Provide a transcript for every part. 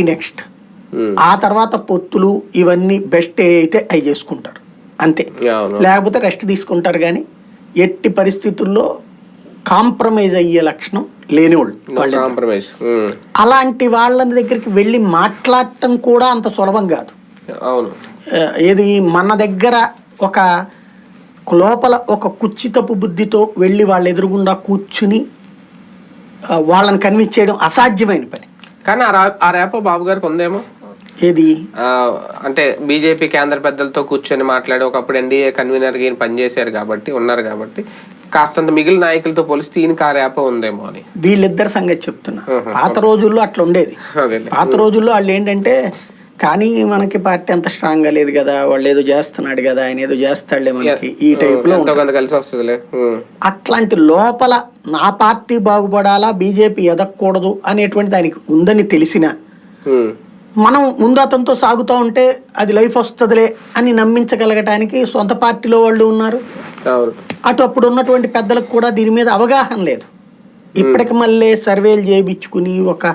Next. ఉమ్. ఆ తర్వాత పొత్తులు ఇవన్నీ బెస్ట్ అయితే అవి చేసుకుంటారు. అంతే. లేకపోతే రెస్ట్ తీసుకుంటారు కానీ ఎట్టి పరిస్థితుల్లో కాంప్రమైజ్ అయ్యే లక్షణం లేనివాళ్ళు నో వాళ్ళు కాంప్రమైజ్ అలాంటి వాళ్ళ దగ్గరికి వెళ్ళి మాట్లాడటం కూడా అంత సులభం కాదు. ఏది మన దగ్గర ఒక లోపల ఒక కుచ్చితపు బుద్ధితో వెళ్ళి వాళ్ళ ఎదురుగుండా కూర్చుని వాళ్ళని కన్విన్స్ చేయడం అసాధ్యమైన పని. కానీ ఆ రా- ఆ రేపో బాబు గారికి ఉందేమో? ఏది? ఆ, అంటే బీజేపీ కేంద్ర పెద్దలతో కూర్చొని మాట్లాడి ఒకప్పుడు ఎన్డీఏ కన్వీనర్ ఈయన పనిచేశారు కాబట్టి ఉన్నారు కాబట్టి కాస్తంత మిగిలిన నాయకులతో పోలిస్తే ఈయనకి ఆ రేపో ఉందేమో అని. వీళ్ళిద్దరి సంగతి చెప్తున్నా. పాత రోజుల్లో అట్లా ఉండేది. పాత రోజుల్లో వాళ్ళు ఏంటంటే కానీ మనకి పార్టీ అంత స్ట్రాంగ్గా లేదు కదా వాళ్ళు ఏదో చేస్తున్నాడు కదా ఆయన ఏదో చేస్తాడులే మనకి. ఈ టైప్లో ఎంతో కొంత కలిసి వస్తుందిలే. ఉమ్. అట్లాంటి లోపల నా పార్టీ బాగుపడాలా బీజేపీ ఎదగకూడదు అనేటువంటిది ఆయనకి ఉందని తెలిసిన ఉమ్. మనం ముందు అతనితో సాగుతూ ఉంటే అది లైఫ్ వస్తుందిలే అని నమ్మించగలగటానికి సొంత పార్టీలో వాళ్ళు ఉన్నారు. అటు అప్పుడు ఉన్నటువంటి పెద్దలకు కూడా దీని మీద అవగాహన లేదు. ఇప్పటికి మళ్ళీ సర్వేలు చేయించుకుని ఒక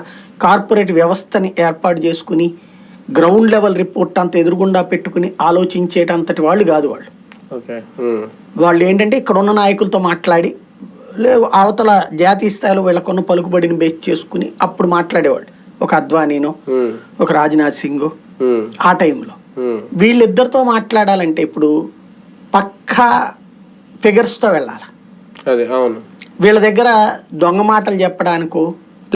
కార్పొరేట్ వ్యవస్థని ఏర్పాటు చేసుకుని గ్రౌండ్ లెవెల్ రిపోర్ట్ అంత ఎదురుగుండా పెట్టుకుని ఆలోచించేటంతటి వాళ్ళు కాదు వాళ్ళు ఓకే ఉమ్. వాళ్ళు ఏంటంటే ఇక్కడ ఉన్న నాయకులతో మాట్లాడి లే అవతల జాతీయ స్థాయిలో వీళ్ళకున్న పలుకుబడిని బేస్ చేసుకుని అప్పుడు మాట్లాడేవాళ్ళు ఒక అద్వానీనో ఉమ్. ఒక రాజ్నాథ్ సింగ్ ఉమ్. ఆ టైంలో. వీళ్ళిద్దరితో మాట్లాడాలంటే ఇప్పుడు పక్కా ఫిగర్స్తో వెళ్ళాలి అదే అవును వీళ్ళ దగ్గర దొంగ మాటలు చెప్పడానికో